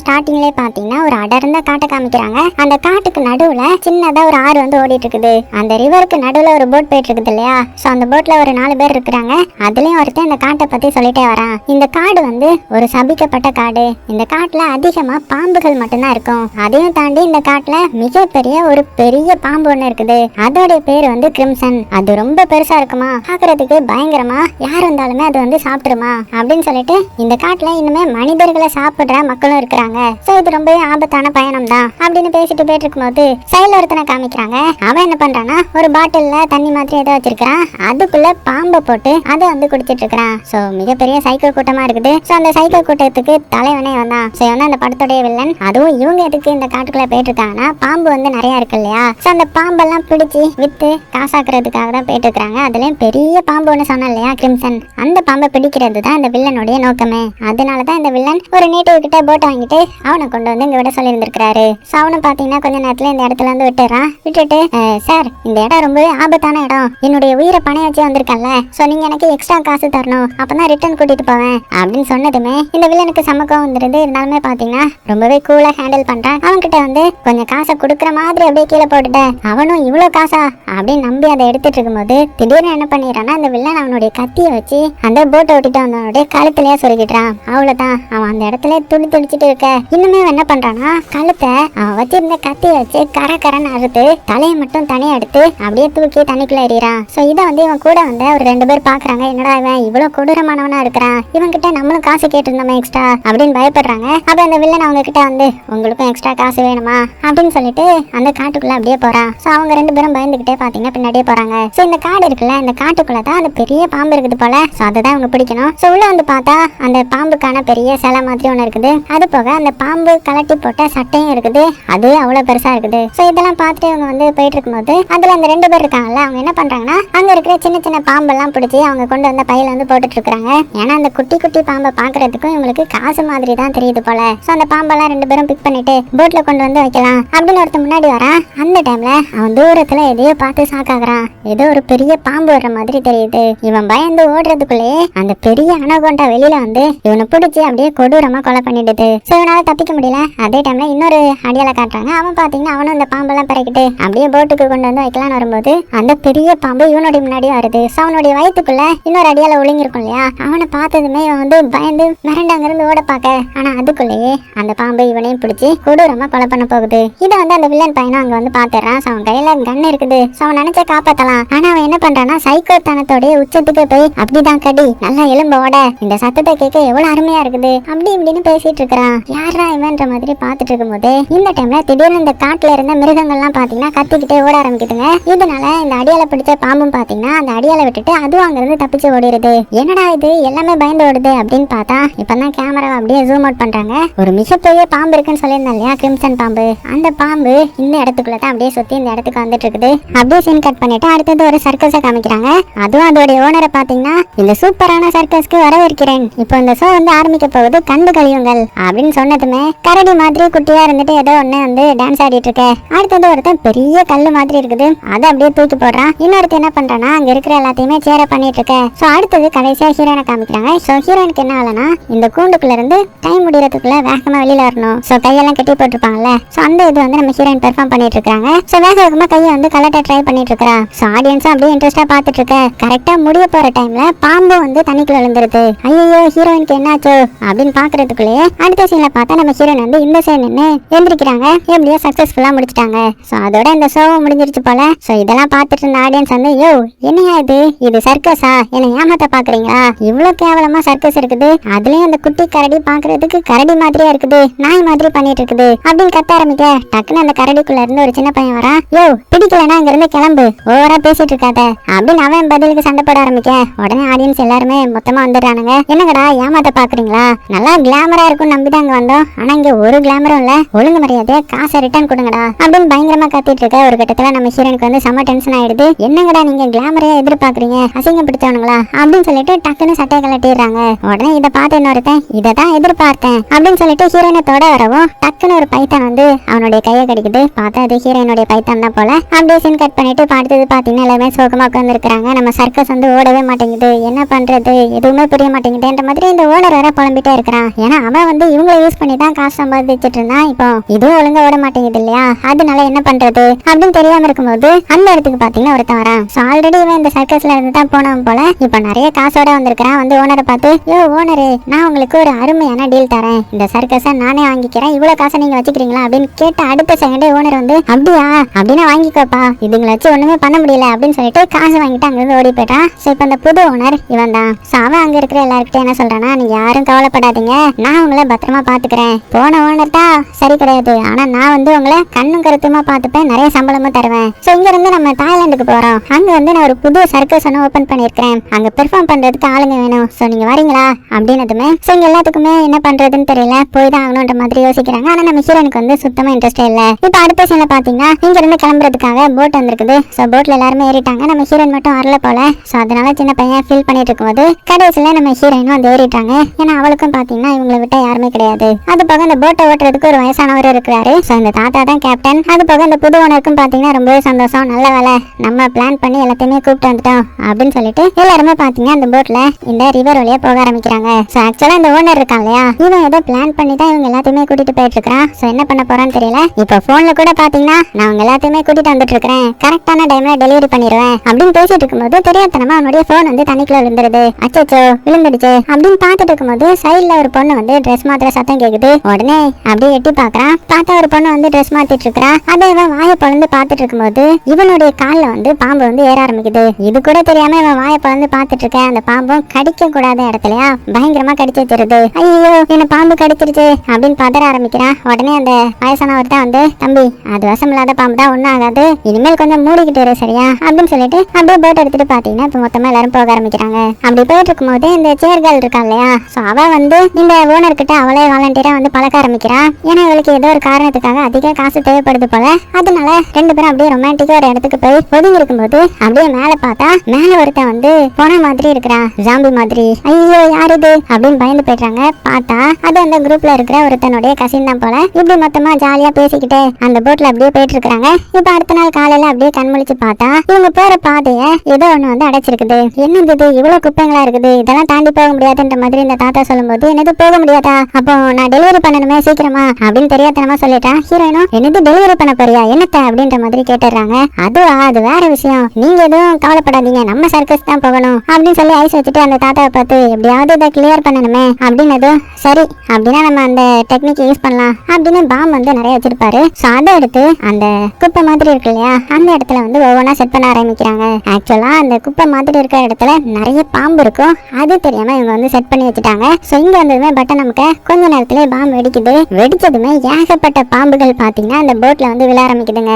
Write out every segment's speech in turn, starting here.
ஸ்டார்டிங்லேயே பார்த்தீங்கன்னா ஒரு அடர்ந்த காட்டை காமிக்கிறாங்க. அந்த காட்டுக்கு நடுவுல சின்னதா ஒரு ஆறு வந்து ஓடிட்டு இருக்குது அந்த ரிவருக்கு நடுவுல ஒரு போட் போயிட்டு இருக்குது இல்லையா? ஸோ அந்த போட்ல ஒரு நாலு பேர் இருக்கிறாங்க. அதுலயும் ஒருத்தன் இந்த காட்டை பத்தி சொல்லிட்டே வரான். இந்த காடு வந்து ஒரு சபிக்கப்பட்ட காடு. இந்த காட்டுல அதிகமா பாம்புகள் மட்டும்தான் இருக்கும். அதையும் தாண்டி இந்த காட்டுல மிகப்பெரிய ஒரு பெரிய பாம்பு ஒண்ணு இருக்குது. அதோட பேர் வந்து கிரிம்சன். அது ரொம்ப பெருசா இருக்குமா? பாக்குறதுக்கு பயங்கரமா. யார் வந்தாலுமே அது வந்து சாப்பிட்டுருமா? அப்படின்னு சொல்லிட்டு இந்த காட்டுல இனிமே மனிதர்களை சாப்பிடுற மக்களும் இருக்கிறாங்க சோ இது ரொம்பவே ஆபத்தான பயணம் தான் அப்படின்னு பேசிட்டு போயிட்டு இருக்கும்போது சைடுல ஒருத்தனை காமிக்கிறாங்க. அவன் என்ன பண்றான்னா ஒரு பாட்டில்ல தண்ணி மாதிரி ஏதோ வச்சிருக்கான் அதுக்குள்ள பாம்பை போட்டு அதை வந்து குடிச்சிட்டு இருக்கிறான் சோ மிகப்பெரிய சைக்கிள் கூட்டமா இருக்குது. சோ அந்த சைக்கிள் கூட்டத்துக்கு தலைவனே வந்தான் சோ இவன் அந்த படத்துடைய வில்லன். அதுவும் இவங்க எதுக்கு இந்த காட்டுக்குள்ள போயிட்டு இருக்காங்கன்னா பாம்பு வந்து நிறைய இருக்கு இல்லையா? சோ அந்த பாம்பெல்லாம் பிடிச்சி வித்து காசாக்குறதுக்காக தான் போயிட்டு இருக்காங்க அதுலயும் பெரிய பாம்பு ஒன்று சொன்னேன் இல்லையா கிரிம்சன்? அந்த பாம்பை பிடிக்கிறது தான் இந்த வில்லனுடைய நோக்கமே. அதனால தான் இந்த வில்லன் ஒரு நேட்டிவ் கிட்ட போட் வாங்கிட்டு அவனை கொண்டு வந்து இங்க விட சொல்லியிருந்திருக்காரு ஸோ அவனும் பார்த்தீங்கன்னா கொஞ்ச நேரத்துல இந்த இடத்துல இருந்து விட்டுறான். விட்டுட்டு சார் இந்த இடம் ரொம்பவே ஆபத்தான இடம். என்னுடைய உயிரை பணைய வச்சு வந்திருக்கல ஸோ நீங்க எனக்கு எக்ஸ்ட்ரா காசு தரணும். அப்பதான் ரிட்டர்ன் கூட்டிட்டு போவேன். அப்படின்னு சொன்னதுமே இந்த வில்லனுக்கு சமக்கம் வந்துருது. இருந்தாலுமே பார்த்தீங்கன்னா ரொம்பவே கூலா ஹேண்டில் பண்றான். அவன்கிட்ட வந்து கொஞ்சம் காசை கொடுக்குற மாதிரி அப்படியே கீழே போட்டுட்டேன் அவனும் இவ்வளோ காசா? அப்படின்னு நம்பி அதை எடுத்துட்டு இருக்கும்போது திடீர்னு என்ன பண்ணிடுறான்னா அந்த வில்லன் அவனுடைய கத்தியை வச்சு அந்த போட்டை ஓட்டிட்டு வந்தவனுடைய கழுத்துலயே சொல்லிக்கிட்டான் அவ்வளவுதான். அவன் அந்த இடத்துல துடி துடிச்சிட்டு இருக்க. இன்னுமே என்ன பண்றானா கழுத்தை அவன் வச்சிருந்த கத்தியை வச்சு கர கரன்னு அறுத்து தலையை மட்டும் தனியா எடுத்து அப்படியே தூக்கி தண்ணிக்குள்ள எறிகிறான் ஸோ இதை வந்து இவன் கூட வந்த ஒரு ரெண்டு பேர் பாக்குறாங்க. என்னடா இவன் இவ்வளவு கொடூரமானவனா இருக்கிறான்? இவன் கிட்ட நம்மளும் காசு கேட்டிருந்தோமே எக்ஸ்ட்ரா அப்படின்னு பயப்படுறாங்க. அப்ப அந்த வில்லன் அவங்க கிட்ட வந்து உங்களுக்கும் எக்ஸ்ட்ரா காசு வேணுமா? அப்படின்னு சொல்லிட்டு அந்த காட்டுக்குள்ள அப்படியே போறான். ஸோ அவங்க ரெண்டு பேரும் பயந்துகிட்டே பாத்தீங்கன்னா பின்னாடியே போறாங்க. ஸோ இந்த காடு இருக்குல்ல இந்த காட்டுக்குள்ள தான் அந்த பெரிய பாம்பு இருக்குது போல. ஸோ அதை தான் அவங்க பிடிக்கணும். ஸோ உள்ள வந்து பார்த்தா அந்த பாம்புக்கான பெரிய சிலை மாதிரி ஒன்று இருக்குது. அது போக அந்த பாம்பு கலட்டி போட்ட சட்டையும் இருக்குது. அதே அவ்வளவு பெருசா இருக்குது. சோ இதெல்லாம் பார்த்துட்டு இவங்க வந்து போயிட்டு இருக்கும்போது அதுல அந்த ரெண்டு பேர் இருக்காங்கல்ல அவங்க என்ன பண்றாங்கன்னா அங்க இருக்கிற சின்ன சின்ன பாம்பெல்லாம் பிடிச்சி அவங்க கொண்டு வந்த பையில வந்து போட்டுட்டு இருக்காங்க ஏன்னா அந்த குட்டி குட்டி பாம்பை பாக்குறதுக்கும் இவங்களுக்கு காசு மாதிரி தான் தெரியுது போல. சோ அந்த பாம்பெல்லாம் ரெண்டு பேரும் பிக் பண்ணிட்டு போட்ல கொண்டு வந்து வைக்கலாம் அப்படின்னு ஒருத்தன் முன்னாடி வரான். அந்த டைம்ல அவன் தூரத்துல எதையோ பார்த்து சாக்காகிறான் ஏதோ ஒரு பெரிய பாம்பு வர்ற மாதிரி தெரியுது. இவன் பயந்து ஓடுறதுக்குள்ளேயே அந்த பெரிய அனகொண்டா வெளியில வந்து இவனை பிடிச்சி அப்படியே கொடூரமா கொலை பண்ணிடுது. சோ இவனால தப்பிக்க முடியல. அதே டைம்ல இன்னொரு அடியால காட்டுறாங்க. அவன் பாத்தீங்கன்னா அவனும் அந்த பாம்பெல்லாம் பிறக்கிட்டு அப்படியே போட்டுக்கு கொண்டு வந்து வைக்கலாம்னு வரும்போது அந்த பெரிய பாம்பு இவனுடைய முன்னாடி வருது. சோ அவனுடைய வயித்துக்குள்ள இன்னொரு அடியால ஒழுங்கிருக்கும் இல்லையா? அவனை பார்த்ததுமே இவன் வந்து பயந்து மிரண்டு ஓட பார்க்க. ஆனா அதுக்குள்ளேயே அந்த பாம்பு இவனையும் பிடிச்சி கொடூரமா கொலை பண்ண போகுது. இதை வந்து அந்த வில்லன் பையனும் அங்க வந்து பாத்துறான். சோ அவன் கையில கன் இருக்குது. சோ அவன் நினைச்ச காப்பாத்தலாம். ஆனா அவன் என்ன பண்றான்னா சைக்கோ தனத்தோடைய உச்சத்துக்கு போய் அப்படிதான் கடி நல்லா எலும்போட இந்த சத்தத்தை கேட்க எவ்வளவு அருமையா இருக்குது. அப்படி இப்படின்னு பேசிட்டு இருக்கிறான். யாரா இவன்ற மாதிரி பாத்துட்டு இருக்கும்போது இந்த டைம்ல திடீர்னு இந்த காட்டுல இருந்த மிருகங்கள்லாம் பாத்தீங்கன்னா கத்திக்கிட்டே ஓட ஆரம்பிக்குதுங்க. இதனால இந்த அடியால பிடிச்ச பாம்பும் பாத்தீங்கன்னா அந்த அடியால விட்டுட்டு அதுவும் அங்கிருந்து தப்பிச்சு ஓடிடுது என்னடா இது? எல்லாமே பயந்து ஓடுது அப்படின்னு பார்த்தா இப்பதான் கேமராவை அப்படியே ஜூம் அவுட் பண்றாங்க. ஒரு மிகப்பெரிய பாம்பு இருக்குன்னு சொல்லியிருந்தேன் இல்லையா? கிரிம்சன் பாம்பு. அந்த பாம்பு இந்த இடத்துக்குள்ள தான் அப்படியே சுத்தி இந்த இடத்துக்கு வந்துட்டு இருக்குது அப்படியே சீன் கட் பண்ணிட்டு அடுத்தது ஒரு சர்க்கஸை காமிக்கிறாங்க. அதுவும் அதோடைய ஓனரை பாத்தீங்கன்னா இந்த சூப்பரான சர்க்கஸ்க்கு வரவேற்கிறேன். இப்போ இந்த ஷோ வந்து ஆரம்பிக்க போகுது கண்டு கழியுங்கள் அப்படின்னு அப்படின்னு சொன்னதுமே கரடி மாதிரி குட்டியா இருந்துட்டு ஏதோ ஒண்ணு வந்து டான்ஸ் ஆடிட்டு இருக்க. அடுத்தது ஒருத்தன் பெரிய கல்லு மாதிரி இருக்குது. அதை அப்படியே தூக்கி போடுறான். இன்னொருத்தன் என்ன பண்றானா அங்க இருக்கிற எல்லாத்தையுமே சேர பண்ணிட்டு இருக்க. சோ அடுத்தது கடைசியா ஹீரோனை காமிக்கிறாங்க. சோ ஹீரோனுக்கு என்ன ஆகலனா இந்த கூண்டுக்குள்ள இருந்து டைம் முடியறதுக்குள்ள வேகமா வெளியில வரணும். சோ கையெல்லாம் கட்டி போட்டிருப்பாங்கல்ல. சோ அந்த இது வந்து நம்ம ஹீரோயின் பெர்ஃபார்ம் பண்ணிட்டு இருக்காங்க. சோ வேக வேகமா கையை வந்து கலட்ட ட்ரை பண்ணிட்டு இருக்கா சோ ஆடியன்ஸும் அப்படியே இன்ட்ரெஸ்டா பாத்துட்டு இருக்க. கரெக்டா முடிய போற டைம்ல பாம்பு வந்து தண்ணிக்குள்ள விழுந்துருது. ஐயோ ஹீரோயினுக்கு என்னாச்சு அப்படின்னு பாக்குறதுக்குள்ளேயே அடுத்த சீன்ல பார்த்தா நம்ம ஹீரோயின் வந்து இந்த சைடு நின்று எழுந்திருக்கிறாங்க. எப்படியோ சக்சஸ்ஃபுல்லா முடிச்சிட்டாங்க. சோ அதோட இந்த ஷோவும் முடிஞ்சிருச்சு போல. சோ இதெல்லாம் பார்த்துட்டு இருந்த ஆடியன்ஸ் வந்து யோ என்னையா இது? இது சர்க்கஸா என்னை ஏமாத்த பாக்குறீங்களா இவ்வளவு கேவலமா சர்க்கஸ் இருக்குது. அதுலயும் அந்த குட்டி கரடி பாக்குறதுக்கு கரடி மாதிரியா இருக்குது. நாய் மாதிரி பண்ணிட்டு இருக்குது. அப்படின்னு கத்த ஆரம்பிக்க டக்குன்னு அந்த கரடிக்குள்ள இருந்து ஒரு சின்ன பையன் வரான். யோ பிடிக்கலனா அங்க இருந்து கிளம்பு. ஓவரா பேசிட்டு இருக்காத. அப்படின்னு அவன் பதிலுக்கு சண்டை போட ஆரம்பிக்க உடனே ஆடியன்ஸ் எல்லாருமே மொத்தமா வந்துடுறானுங்க. என்னங்கடா ஏமாத்த பாக்குறீங்களா நல்லா கிளாமரா இருக்கும் நம்பிதான் தான் வந்தோம். ஆனா இங்க ஒரு கிளாமரும் இல்ல. ஒழுங்கு மரியாதையா காசை ரிட்டர்ன் கொடுங்கடா. அப்படின்னு பயங்கரமா கத்திட்டு இருக்க ஒரு கட்டத்துல நம்ம ஹீரோனுக்கு வந்து செம டென்ஷன் ஆயிடுது. என்னங்கடா நீங்க கிளாமரையா எதிர்பார்க்கறீங்க? அசிங்கப்படுத்தவனுங்களா அப்படின்னு சொல்லிட்டு டக்குன்னு சட்டையை கலட்டிடுறாங்க உடனே இதை பார்த்து இன்னொருத்தன் இதை தான் எதிர்பார்த்தேன். அப்படின்னு சொல்லிட்டு ஹீரோனை தொட வரவும் டக்குன்னு ஒரு பைத்தான் வந்து அவனுடைய கையை கடிக்குது. பார்த்தா அது ஹீரோயினுடைய பைத்தான் தான் போல. அப்படியே சீன் கட் பண்ணிட்டு பார்த்தது பாத்தீங்கன்னா எல்லாமே சோகமா உட்கார்ந்து இருக்கிறாங்க நம்ம சர்க்கஸ் வந்து ஓடவே மாட்டேங்குது. என்ன பண்றது? எதுவுமே புரிய மாட்டேங்குதுன்ற மாதிரி இந்த ஓனர் வேற புலம்பிட்டே இருக்கிறான். ஏன்னா அவன் வந்து இவங்க அதை யூஸ் பண்ணி தான் காசு சம்பாதிச்சுட்டு இருந்தான் இப்போ இதுவும் ஒழுங்கா ஓட மாட்டேங்குது இல்லையா? அதனால என்ன பண்றது? அப்படின்னு தெரியாம இருக்கும்போது அந்த இடத்துக்கு பாத்தீங்கன்னா ஒருத்தன் வரான். ஸோ ஆல்ரெடி இவன் இந்த சர்க்கஸ்ல இருந்து தான் போனவன் போல. இப்போ நிறைய காசோட வந்திருக்கிறான். வந்து ஓனரை பார்த்து யோ ஓனரு நான் உங்களுக்கு ஒரு அருமையான டீல் தரேன். இந்த சர்க்கஸை நானே வாங்கிக்கிறேன். இவ்வளவு காசை நீங்க வச்சுக்கிறீங்களா? அப்படின்னு கேட்ட அடுத்த செகண்டே ஓனர் வந்து அப்படியா? அப்படின்னா வாங்கிக்கோப்பா. இதுங்களை வச்சு ஒண்ணுமே பண்ண முடியல. அப்படின்னு சொல்லிட்டு காசு வாங்கிட்டு அங்கிருந்து ஓடி போயிட்டான். ஸோ இப்போ இந்த புது ஓனர் இவன் தான் ஸோ அவன் அங்க இருக்கிற எல்லாருக்கிட்டே என்ன சொல்றானா நீங்க யாரும் கவலைப்படாதீங்க. நான் உங்களை பத்திரமா பாத்துக்கிறேன். போன ஓனர் தான் சரி கிடையாது. ஆனா நான் வந்து உங்களை கண்ணும் கருத்துமா பார்த்துப்பேன் நிறைய சம்பளமும் தருவேன். ஸோ இங்க இருந்து நம்ம தாய்லாந்துக்கு போறோம். அங்க வந்து நான் ஒரு புது சர்க்கஸ் ஒன்று ஓபன் பண்ணியிருக்கிறேன். அங்க பெர்ஃபார்ம் பண்றதுக்கு ஆளுங்க வேணும். ஸோ நீங்க வரீங்களா? அப்படின்னதுமே ஸோ இங்க எல்லாத்துக்குமே என்ன பண்றதுன்னு தெரியல. போய் தான் ஆகணுன்ற மாதிரி யோசிக்கிறாங்க. ஆனா நம்ம ஹீரோனுக்கு வந்து சுத்தமா இன்ட்ரெஸ்டே இல்ல. இப்போ அடுத்த சீன்ல பாத்தீங்கன்னா இங்க இருந்து கிளம்புறதுக்காக போட் வந்திருக்குது. ஸோ போட்ல எல்லாருமே ஏறிட்டாங்க. நம்ம ஹீரோயின் மட்டும் வரல போல. ஸோ அதனால சின்ன பையன் ஃபீல் பண்ணிட்டு இருக்கும்போது கடைசியில நம்ம ஹீரோயினும் வந்து ஏறிட்டாங்க. ஏன்னா அவளுக்கும் பாத்தீங்கன்னா இவங்களை விட்ட யாருமே கிடையாது. அது போக இந்த போட்டை ஓட்டுறதுக்கு ஒரு வயசானவர் இருக்கிறாரு. ஸோ இந்த தாத்தா தான் கேப்டன் அது போக இந்த புது ஓனருக்கும் பாத்தீங்கன்னா ரொம்பவே சந்தோஷம். நல்ல வேலை. நம்ம பிளான் பண்ணி எல்லாத்தையுமே கூப்பிட்டு வந்துட்டோம் அப்படின்னு சொல்லிட்டு எல்லாருமே பாத்தீங்கன்னா அந்த போட்ல இந்த ரிவர் வழியா போக ஆரம்பிக்கிறாங்க. ஸோ ஆக்சுவலா இந்த ஓனர் இருக்கான் இல்லையா? இவன் ஏதோ பிளான் பண்ணி தான் இவங்க எல்லாத்தையுமே கூட்டிட்டு போயிட்டு இருக்கான் ஸோ என்ன பண்ண போறான்னு தெரியல. இப்போ போன்ல கூட பாத்தீங்கன்னா நான் அவங்க எல்லாத்தையுமே கூட்டிட்டு வந்துட்டு இருக்கிறேன். கரெக்டான டைம்ல டெலிவரி பண்ணிடுவேன் அப்படின்னு பேசிட்டு இருக்கும்போது தெரியாதனமா அவனுடைய போன் வந்து தண்ணிக்குள்ள விழுந்துருது. அச்சோ விழுந்துடுச்சு அப்படின்னு பார்த்துட்டு இருக்கும்போது சைடுல ஒரு பொண்ணு வந்து ட்ரெஸ் மாத்திர சத்தம் கேக்குது. உடனே அப்படியே எட்டி பாக்குறான் பார்த்தா ஒரு பொண்ணு வந்து ட்ரெஸ் மாத்திட்டு இருக்கா அதை இவன் வாயை பொழந்து பாத்துட்டு இருக்கும்போது இவனுடைய கால்ல வந்து பாம்பு வந்து ஏற ஆரம்பிக்குது. இது கூட தெரியாம இவன் வாயை பொழந்து பாத்துட்டு இருக்க அந்த பாம்பும் கடிக்க கூடாத இடத்துலயா பயங்கரமா கடிச்சு வச்சிருது. ஐயோ என்ன பாம்பு கடிச்சிருச்சு அப்படின்னு பதற ஆரம்பிக்கிறான் உடனே அந்த வயசானவர் தான் வந்து தம்பி அது வசம் இல்லாத பாம்பு தான் ஒன்றும் ஆகாது. இனிமேல் கொஞ்சம் மூடிக்கிட்டு இரு சரியா? அப்படின்னு சொல்லிட்டு அப்படியே போட் எடுத்துட்டு பாத்தீங்கன்னா இப்ப மொத்தமா எல்லாரும் போக ஆரம்பிக்கிறாங்க. அப்படி போயிட்டு இருக்கும்போது இந்த சேர்கள் இருக்கா இல்லையா? சோ அவ வந்து இந்த ஓனர் கிட்ட அவளே வாலண்டியரா வந்து பழக்க ஆரம்பிக்கிறா. ஏன்னா இவளுக்கு ஏதோ ஒரு காரணத்துக்காக அதிக காசு தேவைப்படுது போல. அதனால ரெண்டு பேரும் அப்படியே ரொமான்டிக்கா ஒரு இடத்துக்கு போய் ஒதுங்கி இருக்கும்போது அப்படியே மேல பார்த்தா மேல ஒருத்தன் வந்து போன மாதிரி இருக்கிறான் ஜாம்பி மாதிரி. ஐயோ யார் இது? அப்படின்னு பயந்து போயிட்டாங்க பார்த்தா அது அந்த குரூப்ல இருக்கிற ஒருத்தனுடைய கசின் தான் போல. இப்படி மொத்தமா ஜாலியா பேசிக்கிட்டு அந்த போட்ல அப்படியே போயிட்டு இருக்காங்க இப்ப அடுத்த நாள் காலையில அப்படியே கண்முழிச்சு பார்த்தா இவங்க போற பாதைய ஏதோ ஒண்ணு வந்து அடைச்சிருக்குது. என்னது இது? இவ்வளவு குப்பைங்களா இருக்குது? இதெல்லாம் தாண்டி போக முடியாதுன்ற மாதிரி இந்த தாத்தா சொல்லும்போது என்னது போக முடியாதா? அப்போ நான் டெலிவரி பண்ணணுமே சீக்கிரமா அப்படின்னு தெரியாதனமா சொல்லிட்டேன் ஹீரோயினும் என்னது டெலிவரி பண்ண போறியா? என்னத்த? அப்படின்ற மாதிரி கேட்டுறாங்க அதுவா அது வேற விஷயம். நீங்க எதுவும் கவலைப்படாதீங்க. நம்ம சர்க்கஸ் தான் போகணும் அப்படின்னு சொல்லி ஐஸ் வச்சுட்டு அந்த தாத்தாவை பார்த்து எப்படியாவது இதை கிளியர் பண்ணணுமே அப்படின்னு சரி அப்படின்னா நம்ம அந்த டெக்னிக் யூஸ் பண்ணலாம் அப்படின்னு பாம் வந்து நிறைய வச்சிருப்பாரு. ஸோ அதை எடுத்து அந்த குப்பை மாதிரி இருக்கு இல்லையா அந்த இடத்துல வந்து ஒவ்வொன்றா செட் பண்ண ஆரம்பிக்கிறாங்க. ஆக்சுவலா அந்த குப்பை மாதிரி இருக்கிற இடத்துல நிறைய பாம்பு இருக்கும். அது தெரியாம இவங்க வந்து செட் பண்ணி வச்சுட்டாங்க. ஸோ இங்க வந்ததுமே பட்டன் நமக்கு கொஞ்ச நேரத்திலே பாம்பு வெடிக்குது. வெடிச்சதுமே ஏகப்பட்ட பாம்புகள் பாத்தீங்கன்னா அந்த போட்ல வந்து விழ ஆரம்பிக்குதுங்க.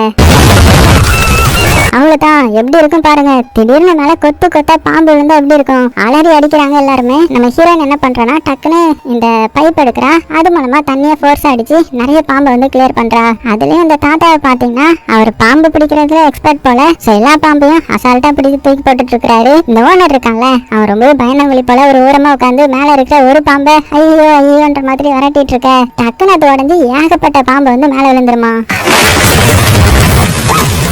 அவ்வளவுதான். எப்படி இருக்கும் பாருங்க. திடீர்னு மேல கொத்து கொத்தா பாம்பு விழுந்தா எப்படி இருக்கும்? அலறி அடிக்கிறாங்க எல்லாருமே. நம்ம ஹீரோயின் என்ன பண்றானா டக்குன்னு இந்த பைப் எடுக்கிறா. அது மூலமா தண்ணிய ஃபோர்ஸ் அடிச்சு நிறைய பாம்பை வந்து கிளியர் பண்றா. அதுலயும் இந்த தாத்தாவை பாத்தீங்கன்னா அவர் பாம்பு பிடிக்கிறதுல எக்ஸ்பர்ட் போல எல்லா பாம்பையும் அசால்ட்டா பிடிச்சு தூக்கி போட்டுட்டு இருக்காரு இந்த ஓனர் இருக்கான்ல அவன் ரொம்ப பயந்தவங்களி போல ஒரு ஓரமா உட்காந்து மேல இருக்கிற ஒரு பாம்பை ஐயோ ஐயோன்ற மாதிரி விரட்டிட்டு இருக்க. டக்குன்னு அது உடஞ்சி ஏகப்பட்ட பாம்பு வந்து மேல விழுந்துருமா?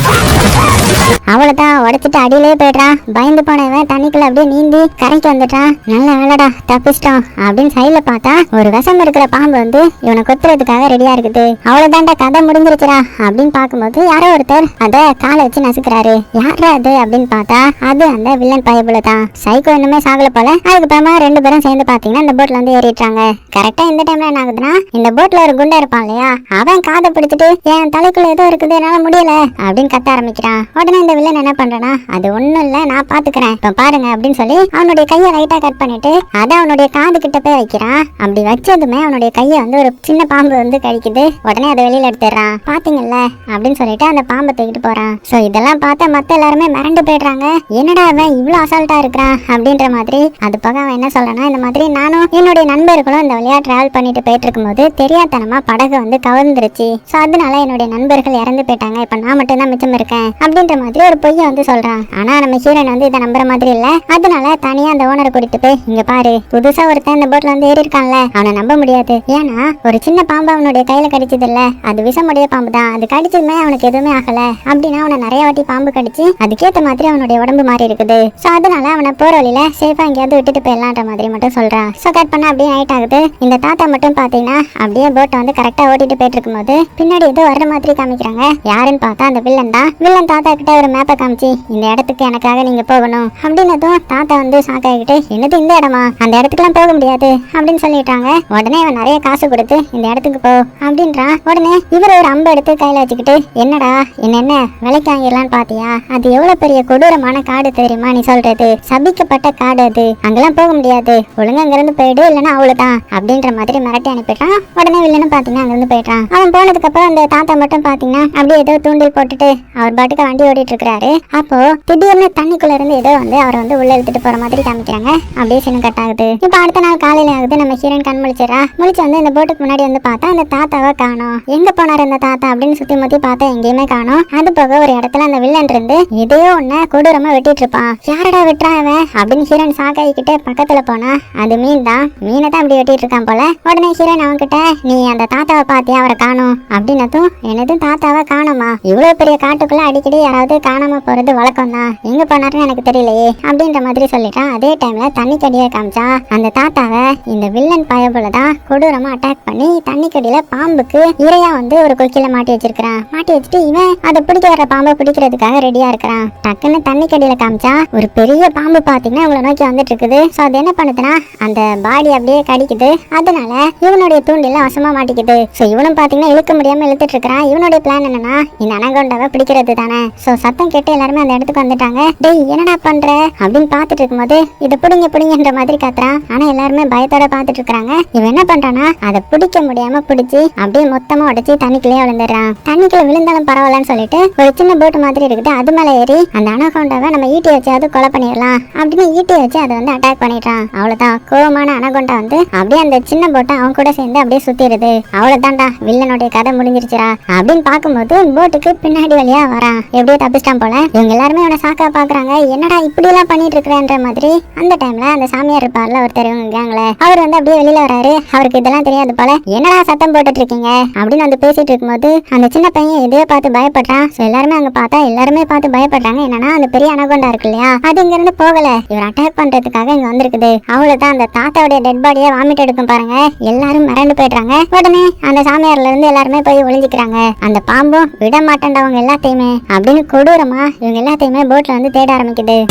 Ah! அவ்வளவுதான் உடச்சிட்டு அடியிலே போயிடுறான் பயந்து போனவன் தண்ணிக்குள்ள அப்படியே நீந்தி கரைக்கு வந்துட்டான் நல்ல வேலைடா தப்பிச்சிட்டோம் அப்படின்னு சைடுல பார்த்தா ஒரு விஷம் இருக்கிற பாம்பு வந்து இவனை கொத்துறதுக்காக ரெடியா இருக்குது. அவ்வளவுதான்டா கதை முடிஞ்சிருச்சுடா அப்படின்னு பார்க்கும்போது யாரோ ஒருத்தர் அத காலை வச்சு நசுக்கிறாரு. யாரா அது அப்படின்னு பார்த்தா அது அந்த வில்லன் பயபுல தான். சைக்கோ இன்னுமே சாகல போல. அதுக்கப்புறமா ரெண்டு பேரும் சேர்ந்து பாத்தீங்கன்னா இந்த போட்ல வந்து ஏறிட்டாங்க கரெக்டா இந்த டைம்ல என்ன ஆகுதுன்னா இந்த போட்ல ஒரு குண்டா இருப்பான் இல்லையா அவன் காதை பிடிச்சிட்டு என் தலைக்குள்ள ஏதோ இருக்குது என்னால முடியல அப்படின்னு கத்த ஆரம்பிக்கிறான். உடனே இந்த வில்லன் என்ன பண்றானா அது ஒண்ணும் இல்ல நான் பாத்துக்கிறேன். இப்ப பாருங்க அப்படின்னு சொல்லி அவனுடைய கையை லைட்டா கட் பண்ணிட்டு அதை அவனுடைய காது கிட்ட போய் வைக்கிறான் அப்படி வச்சதுமே அவனுடைய கையை வந்து ஒரு சின்ன பாம்பு வந்து கடிக்குது. உடனே அதை வெளியில எடுத்துடுறான். பாத்தீங்கல்ல அப்படின்னு சொல்லிட்டு அந்த பாம்பை தூக்கிட்டு போறான். சோ இதெல்லாம் பார்த்த மத்த எல்லாருமே மிரண்டு போயிடுறாங்க. என்னடா அவன் இவ்வளவு அசால்ட்டா இருக்கிறான்? அப்படின்ற மாதிரி அது போக அவன் என்ன சொல்லனா இந்த மாதிரி நானும் என்னுடைய நண்பர்களும் இந்த வழியா டிராவல் பண்ணிட்டு போயிட்டு இருக்கும்போது தெரியாதனமா படகு வந்து கவர்ந்துருச்சு சோ அதனால என்னுடைய நண்பர்கள் இறந்து போயிட்டாங்க. இப்ப நான் மட்டும் தான் மிச்சம் இருக்கேன். அப்படின்ற மாதிரி ஒரு பொய்யை வந்து சொல்றான். ஆனா நம்ம ஹீரோயின் வந்து இதை நம்புற மாதிரி இல்ல. அதனால தனியா அந்த ஓனரை கூட்டிட்டு போய் இங்க பாரு புதுசா ஒருத்தன் இந்த போட்ல வந்து ஏறி இருக்கான்ல அவனை நம்ப முடியாது. ஏன்னா ஒரு சின்ன பாம்பு அவனுடைய கையில கடிச்சது இல்ல அது விஷமுடைய பாம்பு தான். அது கடிச்சதுமே அவனுக்கு எதுவுமே ஆகல. அப்படின்னா அவனை நிறைய வாட்டி பாம்பு கடிச்சு அதுக்கேத்த மாதிரி அவனுடைய உடம்பு மாறி இருக்குது. சோ அதனால அவனை போற வழியில சேஃபா எங்கேயாவது விட்டுட்டு போயிடலான்ற மாதிரி மட்டும் சொல்றான். சோ கட் பண்ண அப்படியே நைட் ஆகுது. இந்த தாத்தா மட்டும் பாத்தீங்கன்னா அப்படியே போட்டை வந்து கரெக்டா ஓட்டிட்டு போயிட்டு இருக்கும்போது பின்னாடி ஏதோ வர்ற மாதிரி காமிக்கிறாங்க. யாருன்னு பார்த்தா அந்த வில்லன் தான். வில்லன் தாத்தா கிட்ட ஒரு மேப்பை காமிச்சு இந்த இடத்துக்கு எனக்காக நீங்க போகணும் அப்படின்னதும் தாத்தா வந்து ஷாக் ஆகிட்டு என்னது இந்த இடமா? அந்த இடத்துக்குலாம் போக முடியாது அப்படின்னு சொல்லிட்டாங்க. உடனே அவன் நிறைய காசு கொடுத்து இந்த இடத்துக்கு போ அப்படின்றான். உடனே இவர் ஒரு அம்பு எடுத்து கையில வச்சுக்கிட்டு என்னடா என்ன என்ன? விலைக்கு வாங்கிடலான்னு பாத்தியா? அது எவ்வளவு பெரிய கொடூரமான காடு தெரியுமா நீ சொல்றது? சபிக்கப்பட்ட காடு அது. அங்கெல்லாம் போக முடியாது. ஒழுங்கா அங்கிருந்து போயிடு இல்லைன்னா அவ்வளவுதான் அப்படின்ற மாதிரி மிரட்டி அனுப்பிடுறான். உடனே வில்லனும் பாத்தீங்கன்னா அங்கிருந்து போயிட்டான் அவன் போனதுக்கு அப்புறம் அந்த தாத்தா மட்டும் பாத்தீங்கன்னா அப்படியே ஏதோ தூண்டில் போட்டுட்டு அவர் பாட்டுக்கு வண்டி ஓடிட்டு இருக்கிறாரு அப்போ திடீர்னு தண்ணிக்குள்ள இருந்து ஏதோ வந்து அவரை வந்து உள்ள இழுத்துட்டு போற மாதிரி காமிக்கிறாங்க. அப்படியே சின்ன கட் ஆகுது. இப்போ அடுத்த நாள் காலையில ஆகுது நம்ம ஹீரோயின் கண் முழிச்சிடா முழிச்சு வந்து இந்த போட்டுக்கு முன்னாடி வந்து பார்த்தா அந்த தாத்தாவை காணும். எங்க போனார் அந்த தாத்தா அப்படின்னு சுத்தி முத்தி பார்த்தா எங்கேயுமே காணும். அது போக ஒரு இடத்துல அந்த வில்லன் இருந்து எதையோ ஒன்ன கொடூரமா வெட்டிட்டு இருப்பான். யாரடா வெட்டுறான் அவன் அப்படின்னு ஹீரோயின் சாக்காயிக்கிட்டு பக்கத்துல போனா அது மீன் தான். மீனை தான் அப்படி வெட்டிட்டு இருக்கான் போல. உடனே ஹீரோயின் அவன் கிட்ட நீ அந்த தாத்தாவை பார்த்தியா? அவரை காணும். அப்படின்னதும் எனதும் தாத்தாவை காணுமா? இவ்வளவு பெரிய காட்டுக்குள்ள அடிக்கடி யாராவது காணாம போறது வழக்கம் தான் எங்க போனாருன்னு எனக்கு தெரியலையே அப்படின்ற மாதிரி சொல்லிட்டான். அதே டைம்ல தண்ணி கடியை காமிச்சா அந்த தாத்தாவை இந்த வில்லன் பயபுல தான் கொடூரமா அட்டாக் பண்ணி தண்ணி கடியில பாம்புக்கு இரையா வந்து ஒரு கொக்கில மாட்டி வச்சிருக்கான் மாட்டி வச்சுட்டு இவன் அதை பிடிக்க வர பாம்பை பிடிக்கிறதுக்காக ரெடியா இருக்கிறான். டக்குன்னு தண்ணி கடியில காமிச்சா ஒரு பெரிய பாம்பு பாத்தீங்கன்னா இவங்களை நோக்கி வந்துட்டு இருக்குது சோ அது என்ன பண்ணுதுன்னா அந்த பாடி அப்படியே கடிக்குது. அதனால இவனுடைய தூண்டில வசமா மாட்டிக்குது. சோ இவனும் பாத்தீங்கன்னா இழுக்க முடியாம இழுத்துட்டு இருக்கிறான். இவனுடைய பிளான் என்னன்னா இந்த அனகொண்டாவை பிடிக்கிறது தானே சோ சத்தம் கேட்டு எல்லாருமே அந்த இடத்துக்கு வந்துட்டாங்க. டேய் என்னடா பண்ற? அப்படின்னு பாத்துட்டு இருக்கும்போது இதை பிடிங்க பிடிங்கன்ற மாதிரி கத்துறான் ஆனா எல்லாருமே பயத்தோட பாத்துட்டு இருக்காங்க இவன் என்ன பண்றானா அதை பிடிக்க முடியாம பிடிச்சி அப்படியே மொத்தமா உடச்சி தண்ணிக்குள்ளேயே விழுந்துடுறான். தண்ணிக்குள்ள விழுந்தாலும் பரவாயில்லன்னு சொல்லிட்டு ஒரு சின்ன போட்டு மாதிரி இருக்குது. அது மேல ஏறி அந்த அனகொண்டாவை நம்ம ஈட்டி வச்சாவது கொலை பண்ணிடலாம். அப்படின்னு ஈட்டி வச்சு அதை வந்து அட்டாக் பண்ணிடுறான். அவ்வளவுதான். கோபமான அனகொண்டா வந்து அப்படியே அந்த சின்ன போட்டை அவன் கூட சேர்ந்து அப்படியே சுத்திடுது. அவ்வளவுதான்டா வில்லனுடைய கதை முடிஞ்சிருச்சுரா அப்படின்னு பார்க்கும்போது போட்டுக்கு பின்னாடி வழியா வரான். எப்படியோ தப்பிச்சிட்டான் போல. இவங்க எல்லாருமே அவனை சாக்கா பாக்குறாங்க. என்னடா இப்படி எல்லாம் பண்ணிட்டு இருக்கிறன்ற மாதிரி. அந்த டைம்ல அந்த சாமியார் இருப்பார்ல ஒருத்தர் இவங்க கேங்ல. அவர் வந்து அப்படியே வெளியில வராரு அவருக்கு இதெல்லாம் தெரியாது போல. என்னடா சத்தம் போட்டுட்டு இருக்கீங்க அப்படின்னு வந்து பேசிட்டு இருக்கும்போது அந்த சின்ன பையன் எதையோ பார்த்து பயப்படுறான். So எல்லாருமே அங்க பார்த்தா எல்லாருமே பார்த்து பயப்படுறாங்க. என்னன்னா அந்த பெரிய அனகொண்டா இருக்கு இல்லையா? அது இங்க இருந்து போகல. இவர் அட்டாக் பண்றதுக்காக இங்க வந்திருக்குது. அவ்வளவுதான். அந்த தாத்தாவுடைய டெட் பாடியை வாமிட் எடுக்கும் பாருங்க. எல்லாரும் மறந்து போயிடுறாங்க. உடனே அந்த சாமியார்ல இருந்து எல்லாருமே போய் ஒளிஞ்சுக்கிறாங்க. அந்த பாம்பும் விட மாட்டேன்டவங்க எல்லாத்தையுமே அப்படின்னு கொடூரமா? இவங்க எல்லாத்தையுமே போட்ல வந்து தேட ஆரம்பிக்குது.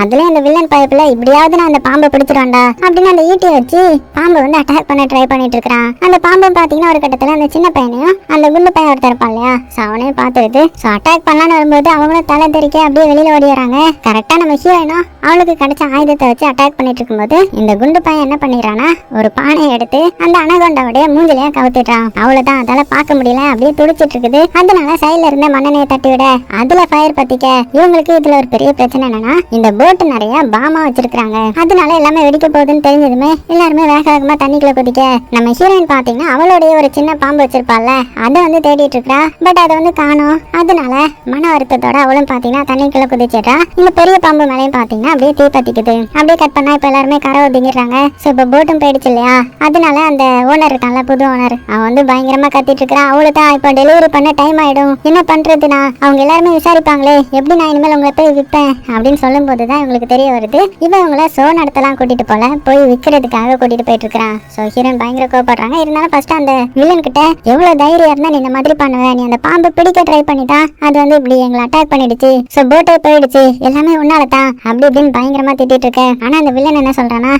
அதுலயும் அந்த வில்லன் பயப்புல இப்படியாவது நான் அந்த பாம்பை பிடிச்சிருவான்டா அப்படின்னு அந்த ஈட்டியை வச்சு பாம்பை வந்து அட்டாக் பண்ண ட்ரை பண்ணிட்டு இருக்கான் அந்த பாம்பை பாத்தீங்கன்னா ஒரு கட்டத்துல அந்த சின்ன பையனையும் அந்த குண்டு பையன் ஒருத்தர் இருப்பான் இல்லையா சோ அவனையும் பார்த்துருது சோ அட்டாக் பண்ணலான்னு வரும்போது அவங்களும் தலை தெரிக்க அப்படியே வெளியில ஓடி வராங்க கரெக்டா நம்ம ஹீரோயினும் அவளுக்கு கிடைச்ச ஆயுதத்தை வச்சு அட்டாக் பண்ணிட்டு இருக்கும்போது இந்த குண்டு பையன் என்ன பண்ணிடுறான்னா ஒரு பானையை எடுத்து அந்த அனகொண்டாவுடைய மூஞ்சிலையும் கவுத்திடுறான். அவ்வளவுதான் அதால பார்க்க முடியல அப்படியே துடிச்சிட்டு இருக்குது. அதனால சைடுல இருந்த மண்ணெண்ணையை தட்டி விட அதுல ஃபயர் பத்திக்க. இவங்களுக்கு இதுல ஒரு பெரிய பிரச்சனை என்னன்னா இந்த போட்டு நிறைய பாமா வச்சிருக்காங்க அதனால எல்லாமே வெடிக்க போகுதுன்னு தெரிஞ்சதுமே எல்லாருமே வேக வேகமா தண்ணிக்குள்ள குதிக்க நம்ம ஹீரோயின் பாத்தீங்கன்னா அவளுடைய ஒரு சின்ன பாம்பு வச்சிருப்பாள்ல அதை வந்து தேடிட்டு இருக்கா. பட் அதை வந்து காணோம். அதனால மன வருத்தத்தோட அவளும் பாத்தீங்கன்னா தண்ணிக்குள்ள குதிச்சிட்டா இந்த பெரிய பாம்பு மேலையும் பாத்தீங்கன்னா அப்படியே தீ பத்திக்குது. அப்படியே கட் பண்ணா இப்ப எல்லாருமே கரை ஒதுங்கிடுறாங்க. சோ இப்ப போட்டும் போயிடுச்சு இல்லையா? அதனால அந்த ஓனர் இருக்கான்ல புது ஓனர் அவன் வந்து பயங்கரமா கத்திட்டு இருக்கிறா தான் இப்போ டெலிவரி பண்ண டைம் ஆயிடும். என்ன பண்றதுனா அவங்க எல்லாருமே விசாரிப்பாங்களே எப்படி நான் இனிமேல் உங்களை போய் விற்பேன் அப்படின்னு சொல்லும் போது தான் இவங்களுக்கு தெரிய வருது. இவன் இவங்கள சோ நடத்தலாம் கூட்டிட்டு போல. போய் விற்கிறதுக்காக கூட்டிட்டு போயிட்டு இருக்கிறான். சோ ஹீரோன் பயங்கர கோவப்படுறாங்க. இருந்தாலும் ஃபர்ஸ்ட் அந்த வில்லன் கிட்ட எவ்வளவு தைரியம் இருந்தா நீ இந்த மாதிரி பண்ணுவ? நீ அந்த பாம்பு பிடிக்க ட்ரை பண்ணிட்டா அது வந்து இப்படி எங்களை அட்டாக் பண்ணிடுச்சு. சோ போட்டே போயிடுச்சு. எல்லாமே உன்னால தான். அப்படி இப்படின்னு பயங்கரமா திட்டிட்டு இருக்கேன் ஆனா அந்த வில்லன் என்ன சொல்றானா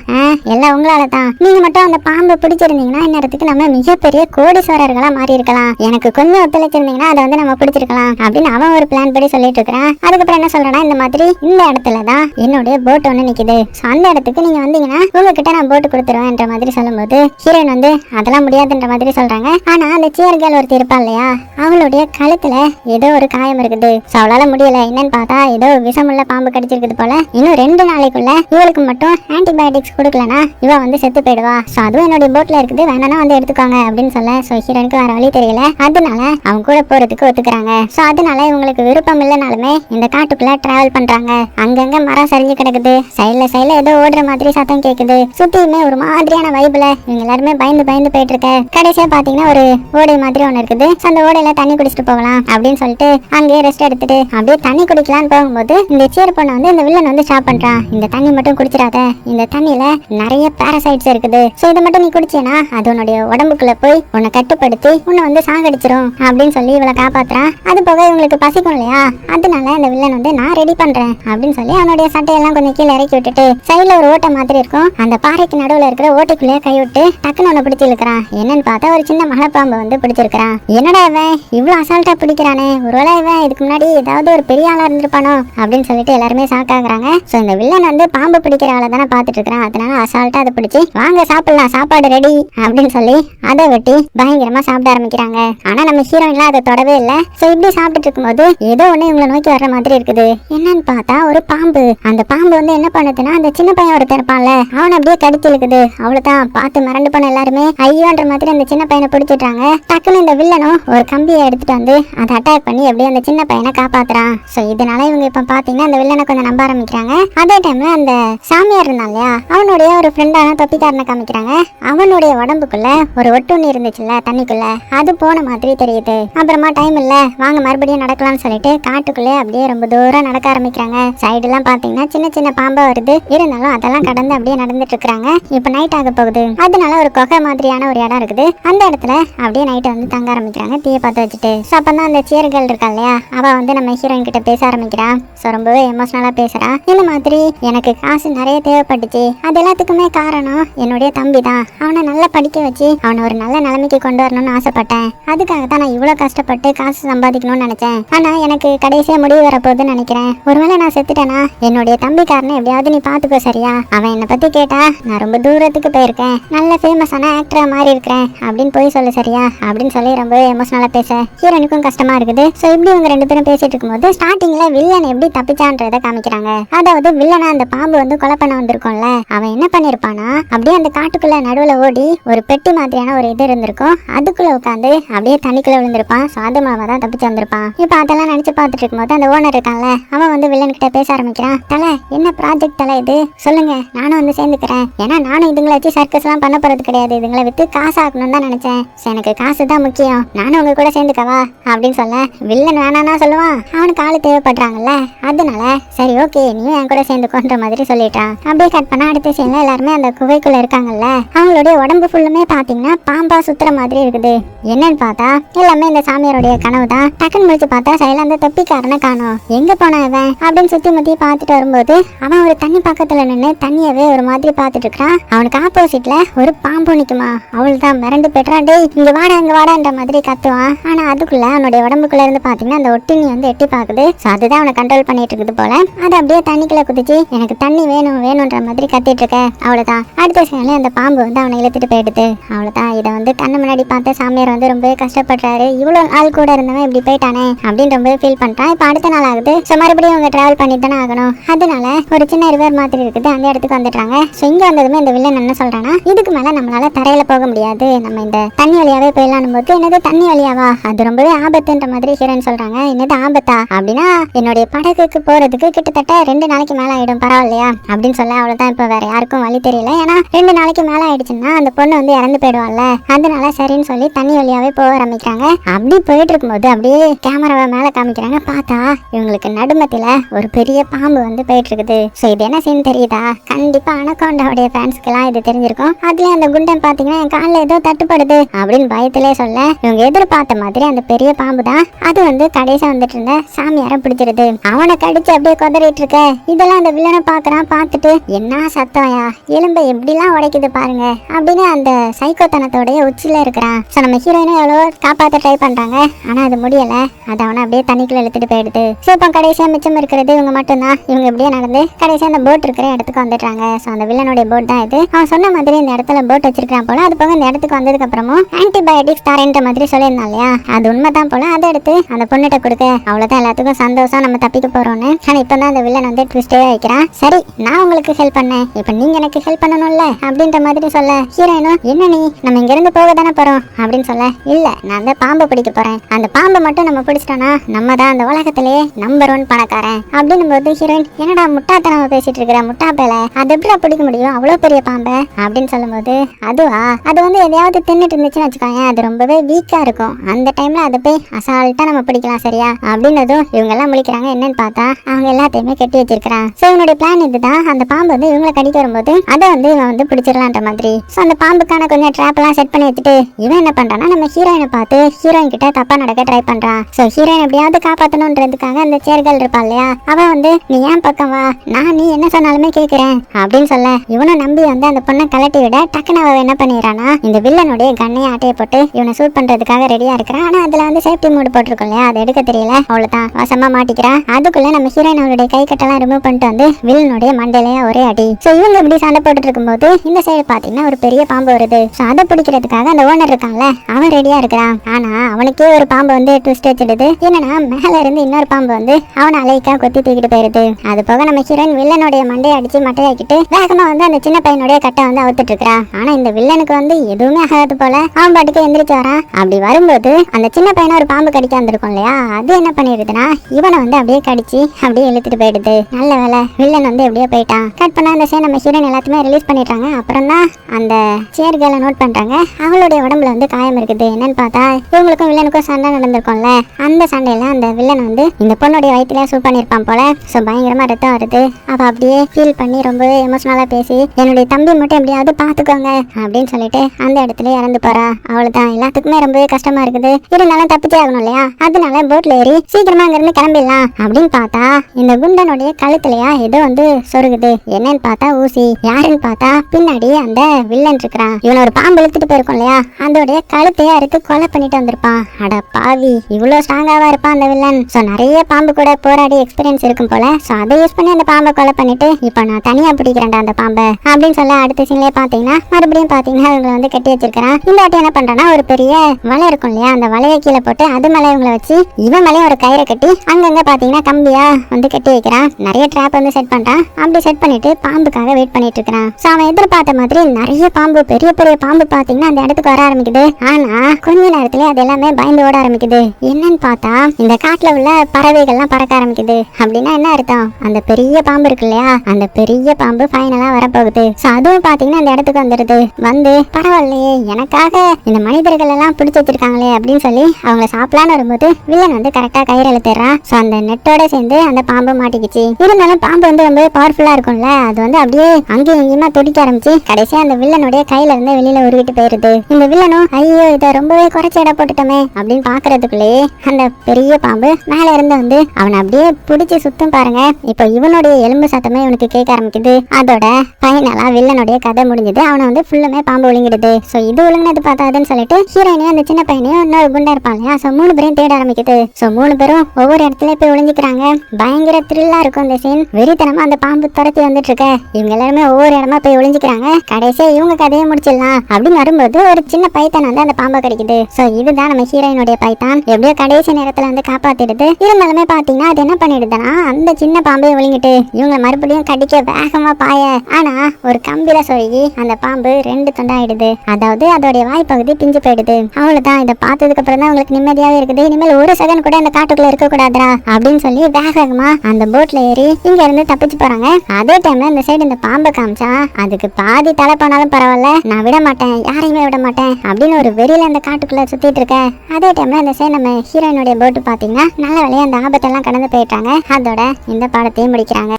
எல்லாம் உங்களால தான். நீங்க மட்டும் அந்த பாம்பு பிடிச்சிருந்தீங்கன்னா இந்நேரத்துக்கு நம்ம மிகப்பெரிய கோடீஸ்வரர்களா மாறி இருக்கலாம் எனக்கு கொஞ்சம் ஒத்துழைச்சிருந்தீங்கன்னா அதை வந்து நம்ம பிடிச்சிருக்கலாம். அப்படின்னு அவன் ஒரு பிளான் படி சொல்லிட்டு இருக்கிறான். அதுக்கப்புறம் என்ன சொல்றானா இந்த மாதிரி இந்த இடத்துல தான் என்னுடைய போட் ஒண்ணு நிக்குது. So, அந்த இடத்துக்கு நீங்க வந்தீங்கன்னா உங்ககிட்ட நான் போட்டு கொடுத்துருவேன்ற மாதிரி சொல்லும்போது ஹீரோயின் வந்து அதெல்லாம் முடியாதுன்ற மாதிரி சொல்றாங்க. ஆனா அந்த சேர் கேர்ள் ஒருத்தி இருப்பா இல்லையா? அவளுடைய கழுத்துல ஏதோ ஒரு காயம் இருக்குது. So, அவளால முடியல. என்னன்னு பார்த்தா ஏதோ விஷமுள்ள பாம்பு கடிச்சிருக்குது போல. இன்னும் ரெண்டு நாளைக்குள்ள இவளுக்கு மட்டும் ஆன்டிபயோட்டிக்ஸ் கொடுக்கலனா இவ வந்து செத்து போயிடுவா. சோ அதுவும் என்னுடைய போட்ல இருக்குது. வேணானா வந்து எடுத்துக்கோங்க அப்படின்னு சொல்ல சோ ஹீரோனுக்கு வேற வழி தெரியல. அதனால அவங்க கூட போறதுக்கு ஒத்துக்கிறாங்க. சோ அதனால இவங்களுக்கு விருப்பம் இல்லைனாலுமே இந்த காட்டுக்குள்ள டிராவல் பண்றாங்க. அங்கங்க மரம் சரிஞ்சு கிடக்குது. சைடுல சைடுல ஏதோ ஓடுற மாதிரி சத்தம் கேக்குது. சுத்தியுமே ஒரு மாதிரியான வைப்ல இவங்க எல்லாருமே பயந்து பயந்து போயிட்டு இருக்க கடைசியா பாத்தீங்கன்னா ஒரு ஓடை மாதிரி ஒண்ணு இருக்குது. அந்த ஓடையில தண்ணி குடிச்சிட்டு போகலாம் அப்படின்னு சொல்லிட்டு அங்கேயே ரெஸ்ட் எடுத்துட்டு அப்படியே தண்ணி குடிக்கலாம்னு போகும்போது இந்த சேர் பொண்ணு வந்து இந்த வில்லன் வந்து ஸ்டாப் பண்றான். இந்த தண்ணி மட்டும் குடிச்சிடாத. இந்த தண்ணியில நிறைய பேரசைட்ஸ் இருக்குது. சோ இதை மட்டும் நீ குடிச்சேனா அது உன்னுடைய உடம்புக்குள்ள போய் உன்னை கட்டுப்படுத்தி உன்னை வந்து சாகடிச்சிரும் அப்படின்னு சொல்லி இவளை காப்பாத்துறான். அது போக இவங்களுக்கு பசிக்கும் இல்லையா? அதனால இந்த வில்லன் வந்து நான் ரெடி பண்றேன் அப்படின்னு சொல்லி அவனுடைய சட்டையெல்லாம் கொஞ்சம் கீழே இறக்கி விட்டுட்டு சைடுல ஒரு ஓட்டை மாதிரி இருக்கும். அந்த பாறைக்கு நடுவுல இருக்கிற ஓட்டைக்குள்ளே கைவிட்டு டக்குன்னு ஒண்ணு பிடிச்சி இழுக்கிறான். என்னன்னு பார்த்தா ஒரு சின்ன மலைப்பாம்பு வந்து பிடிச்சிருக்கிறான். என்னடா இவன்? இவ்வளவு அசால்ட்டா பிடிக்கிறானே. ஒருவேளை இவன் இதுக்கு முன்னாடி ஏதாவது ஒரு பெரிய ஆளா இருந்திருப்பானோ? அப்படின்னு சொல்லிட்டு எல்லாருமே ஷாக் ஆகுறாங்க. சோ இந்த வில்லன் வந்து பாம்பு பிடிக்கிற ஆளை தானே பார்த்துட்டு இருக்கிறான் அதனால அசால்ட்டா அதை பிடிச்சி வாங்க சாப்பிடலாம். சாப்பாடு ரெடி அப்படின்னு சொல்லி அதை வெட்டி பயங்கரமா சாப்பிட ஆரம்பிக்கிறாங்க. ஆனா நம்ம ஹீரோயின்லாம் அதை தொடவே இல்லை. சோ இப்படி சாப்பிட்டுட்டு இருக்கும்போது ஏதோ ஒண்ணு இவங்களை நோக்கி வர்ற மாதிரி இருக்குது. என்னன்னு பார்த்தா ஒரு பாம்பு. அந்த பாம்பு வந்து என்ன பண்ணுதுன்னா அந்த சின்ன பையன் ஒருத்தர் இருப்பான்ல அவன் அப்படியே கடிச்சு இழுக்குது அவ்வளவுதான். பார்த்து மிரண்டு போன எல்லாருமே ஐயோன்ற மாதிரி அந்த சின்ன பையனை பிடிச்சிட்டாங்க. டக்குன்னு இந்த வில்லனும் ஒரு கம்பியை எடுத்துட்டு வந்து அதை அட்டாக் பண்ணி அப்படியே அந்த சின்ன பையனை காப்பாத்துறான். சோ இதனால இவங்க இப்ப பாத்தீங்கன்னா அந்த வில்லனை கொஞ்சம் நம்ப ஆரம்பிக்கிறாங்க. அதே டைம்ல அந்த சாமியார் இருந்தான் இல்லையா அவனுடைய ஒரு ஃப்ரெண்டான தொப்பிக்காரனை காமிக்கிறாங்க. அவனுடைய உடம்புக்குள்ள ஒரு ஒட்டுண்ணி இருந்துச்சுல்ல தண்ணிக்குள்ள. அது போன மாதிரி தெரியுது. அப்புறமா டைம் இல்ல வாங்க மறுபடியும் நடக்கலாம்னு சொல்லிட்டு காட்டுக்குள்ளே அப்படியே ரொம்ப தூரம் நடக்க ஆரம்பிக்கிறாங்க. சைடு எல்லாம் பாத்தீங்கன்னா சின்ன சின்ன பாம்பா வருது. இருந்தாலும் அதெல்லாம் கடந்து அப்படியே நடந்துட்டு இருக்காங்க இப்ப நைட் ஆக போகுது. அதனால ஒரு குகை மாதிரியான ஒரு இடம் இருக்குது. அந்த இடத்துல அப்படியே நைட்டை வந்து தங்க ஆரம்பிக்கிறாங்க. தீய பார்த்து வச்சுட்டு. ஸோ அப்பதான் அந்த சேர்கள் இருக்கா இல்லையா? அவ வந்து நம்ம ஹீரோயின் கிட்ட பேச ஆரம்பிக்கிறா. ஸோ ரொம்பவே எமோஷனலா பேசுறா. இந்த மாதிரி எனக்கு காசு நிறைய தேவைப்பட்டுச்சு. அது எல்லாத்துக்குமே காரணம் என்னுடைய தம்பி தான் அவனை நல்லா படிக்க வச்சு அவனை ஒரு நல்ல நிலைமைக்கு கொண்டு வரணும்னு ஆசைப்பட்டேன். அதுக்காக தான் நான் இவ்வளோ கஷ்டப்பட்டு காசு சம்பாதிக்கணும்னு நினைச்சேன். ஆனா எனக்கு கடைசியா முடிவு வரப்போகுதுன்னு நினைக்கிறேன். ஒருவேளை நான் செத்துட்டேனா? என்னுடைய தம்பிக்காரனை எப்படியாவது நீ பாத்துக்கோ சரியா? அவன் என்னை பத்தி கேட்டா நான் ரொம்ப தூரத்துக்கு போயிருக்கேன். நல்ல ஃபேமஸான ஆக்டரா மாறி இருக்கிறேன். அப்படின்னு போய் சொல்லு சரியா? அப்படின்னு சொல்லி ரொம்ப எமோஷனலா பேச. ஹீரோனுக்கும் கஷ்டமா இருக்குது. ஸோ இப்படி இவங்க ரெண்டு பேரும் பேசிட்டு இருக்கும்போது ஸ்டார்டிங்ல வில்லன் எப்படி தப்பிச்சான்றத காமிக்கிறாங்க. அதாவது வில்லனா அந்த பாம்பு வந்து கொலை பண்ண வந்திருக்கோம்ல. அவன் என்ன பண்ணிருப்பானா அப்படியே அந்த காட்டுக்குள்ள நடுவுல ஓடி ஒரு பெட்டி மாதிரியான ஒரு இது இருந்திருக்கும். அதுக்குள்ள உட்காந்து அப்படியே தண்ணிக்குள்ள விழுந்திருப்பான். ஸோ அது மூலமா தான் தப்பிச்சு வந்திருப்பான். இப்போ அதெல்லாம் நினைச்சு பார்த்துட்டு இருக்கும்போது அந்த ஓனர் இருக்கான்ல அவன் வந்து வில்லன் கிட்ட பேச ஆரம்பிக்கிறான். தலை என்ன ப்ராஜெக்ட் தலை இது? சொல்லுங்க நானும் வந்து சேர்ந்துக்கிறேன். ஏன்னா நானும் இதுங்களை வச்சு சர்க்கஸ் எல்லாம் பண்ண போறது கிடையாது. இதுங்களை வித்து காசு ஆக்கணும்னு தான் நினைச்சேன். எனக்கு காசு தான் முக்கியம். நானும் உங்க கூட சேர்ந்துக்கவா அப்படின்னு சொல்ல வில்லன் வேணாம்னா சொல்லுவான். அவனுக்கு ஆளு தேவைப்படுறாங்கல்ல அதனால சரி ஓகே நீயும் என் கூட சேர்ந்துக்கோன்ற மாதிரி சொல்லிட்டான். அப்படியே கட் பண்ணா அடுத்த சீன்ல எல்லாருமே அந்த குகைக்குள்ள இருக்காங்கல்ல அவங்களுடைய உடம்பு ஃபுல்லுமே பாத்தீங்கன்னா பாம்பா சுத்துற மாதிரி இருக்குது. என்னன்னு பார்த்தா எல்லாமே இந்த சாமியாருடைய கனவு தான் டக்குன்னு முடிச்சு பார்த்தா சைலந்த தொப்பிக்காரனை காணும். எங்க போனா இவன்? அப்படின்னு சுத்தி முத்தி பார்த்து பார்த்துட்டு வரும்போது அவன் ஒரு தண்ணி பக்கத்துல நின்று தண்ணியவே ஒரு மாதிரி பார்த்துட்டு இருக்கான் அவனுக்கு ஆப்போசிட்ல ஒரு பாம்பு நிற்குமா அவள் தான் மிரண்டு போய்ட்றான். டேய் இங்க வாடா இங்க வாடான்ற மாதிரி கத்துவான். ஆனா அதுக்குள்ள அவனுடைய உடம்புக்குள்ள இருந்து பாத்தீங்கன்னா அந்த ஒட்டினி வந்து எட்டி பாக்குது. சோ அதுதான் அவனை கண்ட்ரோல் பண்ணிட்டு இருக்குது போல. அது அப்படியே தண்ணிக்குள்ள குதிச்சு எனக்கு தண்ணி வேணும் வேணும்ன்ற மாதிரி கத்திட்டு இருக்க. அவ்வளவுதான். அடுத்த சீன்ல அந்த பாம்பு வந்து அவனை இழுத்துட்டு போயிடுது. அவ்வளவுதான். இதை வந்து கண்ணு முன்னாடி பார்த்த சாமியார் வந்து ரொம்பவே கஷ்டப்படுறாரு. இவ்வளவு ஆள் கூட இருந்தவன் இப்படி போயிட்டானே அப்படின்னு ரொம்பவே ஃபீல் பண்றான். இப்ப அடுத்த நாள் ஆகுது. சோ மறுபடியும் அவங்க டிராவல் பண்ணி தானே ஆகணும். அதனால ஒரு சின்ன ரிவர் மாதிரி இருக்குது அந்த இடத்துக்கு வந்துடுறாங்க. ஸோ இங்க வந்ததுமே இந்த வில்லன் என்ன சொல்றானா இதுக்கு மேல நம்மளால தரையில போக முடியாது. நம்ம இந்த தண்ணி வழியாவே போயிடலாம் போது என்னது தண்ணி வழியாவா? அது ரொம்பவே ஆபத்துன்ற மாதிரி ஹீரோயின் சொல்றாங்க. என்னது ஆபத்தா? அப்படின்னா என்னுடைய படகுக்கு போறதுக்கு கிட்டத்தட்ட ரெண்டு நாளைக்கு மேல ஆயிடும். பரவாயில்லையா? அப்படின்னு சொல்ல அவ்வளவுதான். இப்ப வேற யாருக்கும் வழி தெரியல. ஏன்னா ரெண்டு நாளைக்கு மேல ஆயிடுச்சுன்னா அந்த பொண்ணு வந்து இறந்து போயிடுவாள்ல. அதனால சரின்னு சொல்லி தண்ணி வழியாவே போக ஆரம்பிக்கிறாங்க. அப்படி போயிட்டு இருக்கும்போது அப்படியே கேமராவை மேல காமிக்கிறாங்க. பார்த்தா இவங்களுக்கு நடுமத்தில ஒரு பெரிய பாம்பு வந்து போயிட்டு இருக்குது. ஸோ இது என்ன சீன் தெரியுதா? கண்டிப்பா அனகோண்டாவுடைய ஃபேன்ஸ்க்கு எல்லாம் இது தெரிஞ்சிருக்கும். அதுல அந்த குண்டன் பாத்தீங்கன்னா என் காலில் ஏதோ தட்டுப்படுது அப்படின்னு பயத்திலே சொல்ல இவங்க எதிர்பார்த்த மாதிரி அந்த பெரிய பாம்பு தான். அது வந்து கடைசியா வந்துட்டு இருந்த சாமியார பிடிச்சிருது. அவனை கடிச்சு அப்படியே கொதறிட்டு இருக்க. இதெல்லாம் அந்த வில்லனை பாக்குறான் பார்த்துட்டு என்ன சத்தம்யா? எலும்பை எப்படிலாம் உடைக்குது பாருங்க அப்படின்னு அந்த சைக்கோத்தனத்தோடைய உச்சியில இருக்கிறான். ஸோ நம்ம ஹீரோயினும் எவ்வளோ காப்பாற்ற ட்ரை பண்றாங்க. ஆனா அது முடியல. அது அவனை அப்படியே தண்ணிக்குள்ள இழுத்துட்டு போயிடுது. ஸோ இப்போ கடைசியா மிச்சம் இருக்கிறது இவங்க மட்டும்தான். இவங்க இப்படியே நடந்து கடைசி அந்த போட் இருக்கிற இடத்துக்கு வந்துட்டாங்க ஸோ அந்த வில்லனுடைய போட் தான் இது. அவன் சொன்ன மாதிரி இந்த இடத்துல போட் வச்சிருக்கான் போல. அது போக இந்த இடத்துக்கு வந்ததுக்கு அப்புறமும் ஆன்டிபயோட்டிக்ஸ் தரேன்ற மாதிரி சொல்லியிருந்தான் இல்லையா? அது உண்மைதான் போல. அதை எடுத்து அந்த பொண்ணுகிட்ட கொடுக்க. அவ்வளவுதான் எல்லாத்துக்கும் சந்தோஷம். நம்ம தப்பிக்க போறோம்னு. ஆனால் இப்போ தான் அந்த வில்லன் வந்து ட்விஸ்டே வைக்கிறான் சரி நான் உங்களுக்கு ஹெல்ப் பண்ணேன். இப்போ நீங்க எனக்கு ஹெல்ப் பண்ணணும்ல? அப்படின்ற மாதிரி சொல்ல. ஹீரோயினும் என்ன நீ? நம்ம இங்க இருந்து போக தானே போறோம். அப்படின்னு சொல்ல. இல்ல நான் தான் பாம்பு பிடிக்க போறேன். அந்த பாம்பை மட்டும் நம்ம பிடிச்சிட்டோம்னா நம்ம தான் அந்த உலகத்திலேயே நம்பர் ஒன் பணக்காரன். அப்படின்னும் போது ஹீரோயின் என்னடா முட்டாத்தனமா பேசிட்டு இருக்கிற முட்டா பேல அது எப்படி பிடிக்க முடியும்? அவ்வளவு பெரிய பாம்பை? அப்படின்னு சொல்லும்போது அதுவா? அது வந்து எதையாவது தின்னுட்டு இருந்துச்சுன்னு வச்சுக்கோங்க அது ரொம்பவே வீக்கா இருக்கும். அந்த டைம்ல அதை போய் அசால்ட்டா நம்ம பிடிக்கலாம் சரியா? அப்படின்னதும் இவங்க எல்லாம் முழிக்கிறாங்க. என்னன்னு பார்த்தா அவங்க எல்லாத்தையுமே கட்டி வச்சிருக்கிறான். சோ இவனுடைய பிளான் இதுதான். அந்த பாம்பு வந்து இவங்களை கடிக்க வரும்போது அதை வந்து இவன் வந்து பிடிச்சிடலான்ற மாதிரி. சோ அந்த பாம்புக்கான கொஞ்சம் ட்ராப் எல்லாம் செட் பண்ணி வச்சுட்டு இவன் என்ன பண்றான்னா நம்ம ஹீரோயினை பார்த்து ஹீரோயின் கிட்ட தப்பா நடக்க ட்ரை பண்றான். சோ ஹீரோயின் எப்படியாவது காப்பாத்தணும்ன்றதுக்காக அந்த சேர்கள் இருப்பா இல்லையா? அவன் வந்து நீ என் பக்கம் வா. நான் நீ என்ன சொன்னாலுமே கேக்குறேன். அப்படின்னு சொல்ல இவனும் நம்பி வந்து அந்த பொண்ணை கலட்டி விட டக்குன்னு அவ என்ன பண்ணிடுறானா இந்த வில்லனுடைய கண்ணையை ஆட்டையை போட்டு இவனை சூட் பண்றதுக்காக ரெடியா இருக்கிறான். ஆனா அதுல வந்து சேஃப்டி மூடு போட்டிருக்கோம் இல்லையா? அதை எடுக்க தெரியல. அவ்வளவுதான். வசமா மாட்டிக்கிறா. அதுக்குள்ள நம்ம ஹீரோயின் அவருடைய கை கட்டெல்லாம் ரிமூவ் பண்ணிட்டு வந்து வில்லனுடைய மண்டையிலேயே ஒரே அடி. சோ இவங்க இப்படி சண்டை போட்டுட்டு இருக்கும்போது இந்த சைடு பாத்தீங்கன்னா ஒரு பெரிய பாம்பு வருது. சோ அதை பிடிக்கிறதுக்காக அந்த ஓனர் இருக்கான்ல அவன் ரெடியா இருக்கிறான். ஆனா அவனுக்கே ஒரு பாம்பு வந்து ட்விஸ்ட் வச்சிடுது என்னன்னா மேல இருந்து இன்னொரு பாம்பு வந்து அவனை அலைக்கா கொத்தி தூக்கிட்டு போயிருது. அது போக நம்ம ஹீரோயின் வில்லனுடைய மண்டையை அடிச்சு மட்டையாக்கிட்டு வேகமா வந்து அந்த சின்ன பையனுடைய கட்டை வந்து அவுத்துட்டு இருக்கா. ஆனா இந்த வில்லனுக்கு வந்து எதுவுமே ஆகாது போல அவன் பாட்டுக்கு எந்திரிச்சு வரான் அப்படி வரும்போது அந்த சின்ன பையனை ஒரு பாம்பு கடிக்க வந்திருக்கும் இல்லையா? அது என்ன பண்ணிடுதுன்னா இவனை வந்து அப்படியே கடிச்சு அப்படியே இழுத்துட்டு போயிடுது. நல்ல வேலை வில்லன் வந்து எப்படியோ போயிட்டான். கட் பண்ண அந்த சே நம்ம ஹீரோயின் எல்லாத்தையுமே ரிலீஸ் பண்ணிட்டாங்க அப்புறம் தான் அந்த சேர்களை நோட் பண்றாங்க. அவளுடைய உடம்புல வந்து காயம் இருக்குது. என்னன்னு பார்த்தா இவங்களுக்கும் வில்லனுக்கும் சண்டை நடந்திருக்கும்ல. அந்த சண்டையில அந்த வில்லன் வந்து இந்த பொண்ணுடைய வயிற்றுல சூப் பண்ணிருப்பான் போல. ஸோ பயங்கரமா ரத்தம் வருது. அவ அப்படியே ஃபீல் பண்ணி ரொம்பவே எமோஷனலா பேசி என்னுடைய தம்பி மட்டும் எப்படியாவது பாத்துக்கோங்க அப்படின்னு சொல்லிட்டு அந்த இடத்துல இறந்து போறா. அவ்வளவுதான். எல்லாத்துக்குமே ரொம்பவே கஷ்டமா இருக்குது. இருந்தாலும் தப்பிச்சே ஆகணும் இல்லையா? அதனால போட்ல ஏறி சீக்கிரமா அங்கிருந்து கிளம்பிடலாம் அப்படின்னு பார்த்தா இந்த குண்டனுடைய கழுத்துலயா ஏதோ வந்து சொருகுது. என்னன்னு பார்த்தா ஊசி. யாருன்னு பார்த்தா பின்னாடி அந்த வில்லன் இருக்கிறான். இவன் ஒரு பாம்பு இழுத்துட்டு போயிருக்கும் இல்லையா? அதோடைய கழுத்தையா இருக்கு கொலை பண்ணிட்டு வந்திருப்பான். அட பாவி இவ்வளவு ஸ்ட்ராங்காவா இருப்பான் அந்த வில்லன் சோ நிறைய பாம்பு கூட போராடி எக்ஸ்பீரியன்ஸ் இருக்கும் போல ஸோ அதை யூஸ் பண்ணி அந்த பாம்பை கொலை பண்ணிட்டு இப்போ நான் தனியாக பிடிக்கிறேன்டா அந்த பாம்பை அப்படின்னு சொல்ல அடுத்த சீன்லேயே பார்த்தீங்கன்னா மறுபடியும் பார்த்தீங்கன்னா இவங்களை வந்து கட்டி வச்சிருக்கிறான். இந்த வாட்டி என்ன பண்றான்னா ஒரு பெரிய வலை இருக்கும் இல்லையா அந்த வலையை கீழே போட்டு அது மேலே இவங்களை வச்சு இவன் மேலேயும் ஒரு கயிறை கட்டி அங்கங்கே பார்த்தீங்கன்னா கம்பியாக வந்து கட்டி வைக்கிறான். நிறைய ட்ராப் வந்து செட் பண்ணுறான் அப்படி செட் பண்ணிட்டு பாம்புக்காக வெயிட் பண்ணிட்டு இருக்கிறான். ஸோ அவன் எதிர்பார்த்த மாதிரி நிறைய பாம்பு பெரிய பெரிய பாம்பு பார்த்தீங்கன்னா அந்த இடத்துக்கு வர ஆரம்பிக்குது. ஆனால் கொஞ்ச நேரத்துல அது எல்லாமே பயந்து ஓட ஆரம்பிக்குது. என்னன்னு பார்த்தா இந்த காட்டில் உள்ள பறவைகள்லாம் பறக்க ஆரம்பிக்குது. அப்படின்னா என்ன அர்த்தம்? அந்த பெரிய பாம்பு இருக்கு இல்லையா? அந்த பெரிய பாம்பு ஃபைனலா வரப்போகுது. சோ அதுவும் பாத்தீங்கன்னா அந்த இடத்துக்கு வந்துடுது வந்து பரவாயில்லையே எனக்காக இந்த மனிதர்கள் எல்லாம் பிடிச்சி வச்சிருக்காங்களே அப்படின்னு சொல்லி அவங்க சாப்பிடலான்னு வரும்போது வில்லன் வந்து கரெக்டா கயிறு இழுத்துறான் சோ அந்த நெட்டோட சேர்ந்து அந்த பாம்பு மாட்டிக்கிச்சு. இருந்தாலும் பாம்பு வந்து ரொம்ப பவர்ஃபுல்லா இருக்கும்ல. அது வந்து அப்படியே அங்கேயும் இங்கேயுமா துடிக்க ஆரம்பிச்சு கடைசியா அந்த வில்லனுடைய கையில இருந்து வெளியில உருவிட்டு போயிருது. இந்த வில்லனும் ஐயோ இதை ரொம்பவே குறைச்சி இட போட்டுட்டோமே அப்படின்னு பாக்குறதுக்குள்ளேயே அந்த பெரிய பாம்பு மேல இருந்து வந்து அவனை அப்படியே பிடிச்சி சுத்தம் பாருங்க. இப்போ இவனுடைய எலும்பு சத்தமே இவனுக்கு கேட்க ஆரம்பிக்குது. அதோட ஃபைனலா வில்லனுடைய கதை முடிஞ்சது. அவனை வந்து ஃபுல்லுமே பாம்பு ஒழுங்கிடுது. சோ இது ஒழுங்கினது பார்த்தாதுன்னு சொல்லிட்டு ஹீரோயினையும் அந்த சின்ன பையனையும் இன்னொரு குண்டா இருப்பாங்க இல்லையா? சோ மூணு பேரும் தேட ஆரம்பிக்குது. சோ மூணு பேரும் ஒவ்வொரு இடத்துல போய் ஒளிஞ்சுக்கிறாங்க. பயங்கர த்ரில்லா இருக்கும் இந்த சீன் வெறித்தனமா அந்த பாம்பு துரத்தி வந்துட்டு இருக்க இவங்க எல்லாருமே ஒவ்வொரு இடமா போய் ஒளிஞ்சுக்கிறாங்க. கடைசியா இவங்க கதையை முடிச்சிடலாம். அப்படின்னு வரும்போது ஒரு சின்ன பைத்தான் வந்து அந்த பாம்பை கிடைக்குது. சோ இதுதான் நம்ம ஹீரோயினுடைய பைத்தான். எப்படியோ கடைசி நேரத்துல வந்து காப்பாத்திடுது. இருந்தாலுமே பாத்தீங்கன்னா அது என்ன பண்ணிடுதுன்னா அந்த சின்ன சின்ன பாம்பே விழுங்கிட்டு இவங்க மறுபடியும் கடிக்க வேகமா பாய. ஆனா ஒரு கம்பில சொருகி அந்த பாம்பு ரெண்டு துண்டாயிடுது. அதாவது அதோடைய வாய்ப்பகுதி பிஞ்சு போயிடுது. அவ்வளவுதான். இதை பார்த்ததுக்கு அப்புறம் தான் உங்களுக்கு நிம்மதியாவே இருக்குது. இனிமேல் ஒரு செகண்ட் கூட அந்த காட்டுக்குள்ள இருக்க கூடாதுடா அப்படின்னு சொல்லி வேக வேகமா அந்த போட்ல ஏறி இங்க இருந்து தப்பிச்சு போறாங்க. அதே டைம்ல இந்த சைடு இந்த பாம்பை காமிச்சா அதுக்கு பாதி தலை போனாலும் பரவாயில்ல நான் விட மாட்டேன் யாரையுமே விட மாட்டேன் அப்படின்னு ஒரு வெறியில அந்த காட்டுக்குள்ள சுத்திட்டு இருக்க. அதே டைம்ல இந்த சைடு நம்ம ஹீரோயினுடைய போட்டு பாத்தீங்கன்னா நல்ல வேலையா அந்த ஆபத்தெல்லாம் கடந்து போயிட்டாங்க. அதோட இந்த பாடத்தையும் முடிக்கிறாங்க.